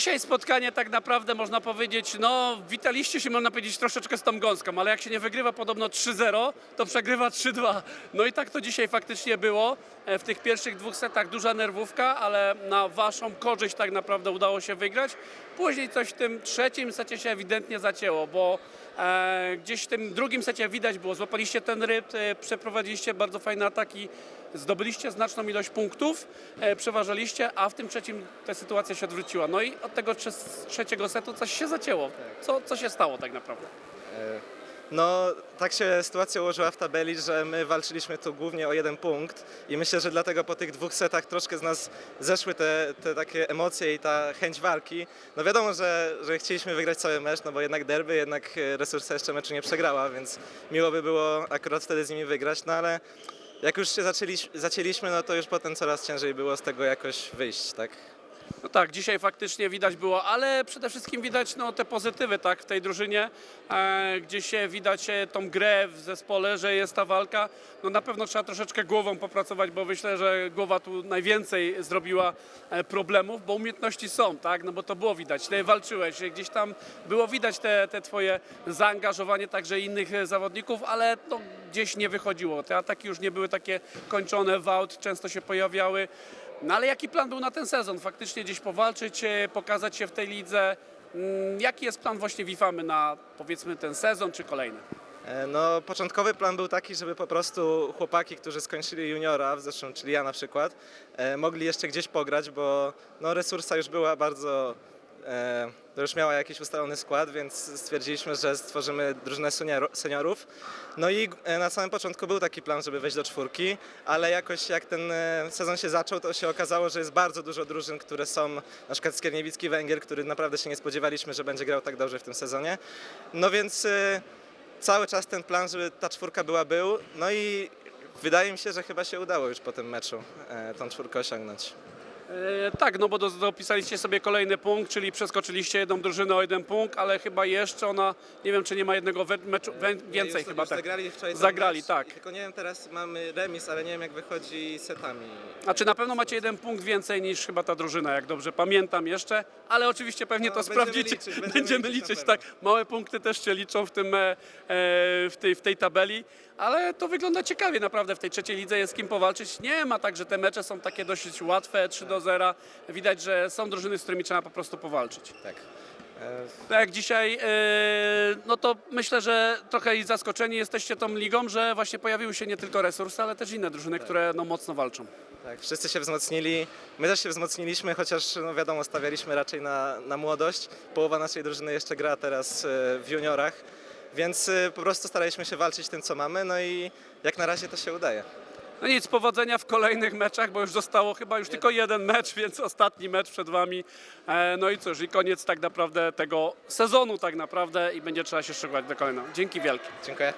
Dzisiaj spotkanie tak naprawdę można powiedzieć, no witaliście się można powiedzieć troszeczkę z tą gąską, ale jak się nie wygrywa podobno 3-0, to przegrywa 3-2. No i tak to dzisiaj faktycznie było. E, W tych pierwszych dwóch setach duża nerwówka, ale na waszą korzyść tak naprawdę udało się wygrać. Później coś w tym trzecim secie się ewidentnie zacięło, bo gdzieś w tym drugim secie widać było, złapaliście ten ryb, e, przeprowadziliście bardzo fajne ataki, zdobyliście znaczną ilość punktów, e, przeważaliście, a w tym trzecim ta sytuacja się odwróciła. No i od tego trze- trzeciego setu coś się zacięło. Co, co się stało tak naprawdę? No, tak się sytuacja ułożyła w tabeli, że my walczyliśmy tu głównie o jeden punkt i myślę, że dlatego po tych dwóch setach troszkę z nas zeszły te, te takie emocje i ta chęć walki. No wiadomo, że, że chcieliśmy wygrać cały mecz, no bo jednak derby, jednak e, Resursa jeszcze meczu nie przegrała, więc miło by było akurat wtedy z nimi wygrać, no ale jak już się zaczęli, zacięliśmy, no to już potem coraz ciężej było z tego jakoś wyjść, tak? No tak, dzisiaj faktycznie widać było, ale przede wszystkim widać no, te pozytywy tak, w tej drużynie, e, gdzie się widać e, tą grę w zespole, że jest ta walka. No na pewno trzeba troszeczkę głową popracować, bo myślę, że głowa tu najwięcej zrobiła e, problemów, bo umiejętności są, tak, no bo to było widać, ty walczyłeś, gdzieś tam było widać te, te twoje zaangażowanie także innych e, zawodników, ale no, gdzieś nie wychodziło. Te ataki już nie były takie kończone, wałt często się pojawiały. No ale jaki plan był na ten sezon? Faktycznie gdzieś powalczyć, e, pokazać się w tej lidze? Mm, Jaki jest plan właśnie Wifamy na powiedzmy ten sezon czy kolejny? E, No, początkowy plan był taki, żeby po prostu chłopaki, którzy skończyli juniora w zeszłym, czyli ja na przykład, e, mogli jeszcze gdzieś pograć, bo no, resursa już była bardzo, to już miała jakiś ustalony skład, więc stwierdziliśmy, że stworzymy drużynę senior- seniorów. No i e, na samym początku był taki plan, żeby wejść do czwórki, ale jakoś jak ten e, sezon się zaczął, to się okazało, że jest bardzo dużo drużyn, które są, na przykład Skierniewicki Węgiel, który naprawdę się nie spodziewaliśmy, że będzie grał tak dobrze w tym sezonie. No więc e, cały czas ten plan, żeby ta czwórka była, był. No i wydaje mi się, że chyba się udało już po tym meczu e, tą czwórkę osiągnąć. E, tak, no bo do, dopisaliście sobie kolejny punkt, czyli przeskoczyliście jedną drużynę o jeden punkt, ale chyba jeszcze ona, nie wiem czy nie ma jednego we, meczu, więcej już, chyba już tak. Zagrali wczoraj ten Zagrali, mecz, tak. i Tylko nie wiem, teraz mamy remis, ale nie wiem jak wychodzi setami. Znaczy na pewno macie jeden punkt więcej niż chyba ta drużyna, jak dobrze pamiętam jeszcze, ale oczywiście pewnie No, to będziemy sprawdzicie. liczyć, będziemy liczyć liczyć, tak. Małe punkty też się liczą w, tym, e, e, w, tej, w tej tabeli, ale to wygląda ciekawie naprawdę. W tej trzeciej lidze jest z kim powalczyć. Nie ma tak, że te mecze są takie dosyć łatwe, 3 do 0. Widać, że są drużyny, z którymi trzeba po prostu powalczyć. Tak. Tak jak dzisiaj, e, no to myślę, że trochę i zaskoczeni jesteście tą ligą, że właśnie pojawiły się nie tylko resursy, ale też inne drużyny, które no, mocno walczą. tak, wszyscy się wzmocnili. My też się wzmocniliśmy, chociaż no wiadomo, stawialiśmy raczej na, na młodość. Połowa naszej drużyny jeszcze gra teraz e, w juniorach, więc e, po prostu staraliśmy się walczyć tym, co mamy, no i jak na razie to się udaje. No nic, powodzenia w kolejnych meczach, bo już zostało chyba już tylko jeden mecz, więc ostatni mecz przed Wami. E, No i cóż, i koniec tak naprawdę tego sezonu tak naprawdę i będzie trzeba się szykować do kolejnego. Dzięki wielkie. Dziękuję.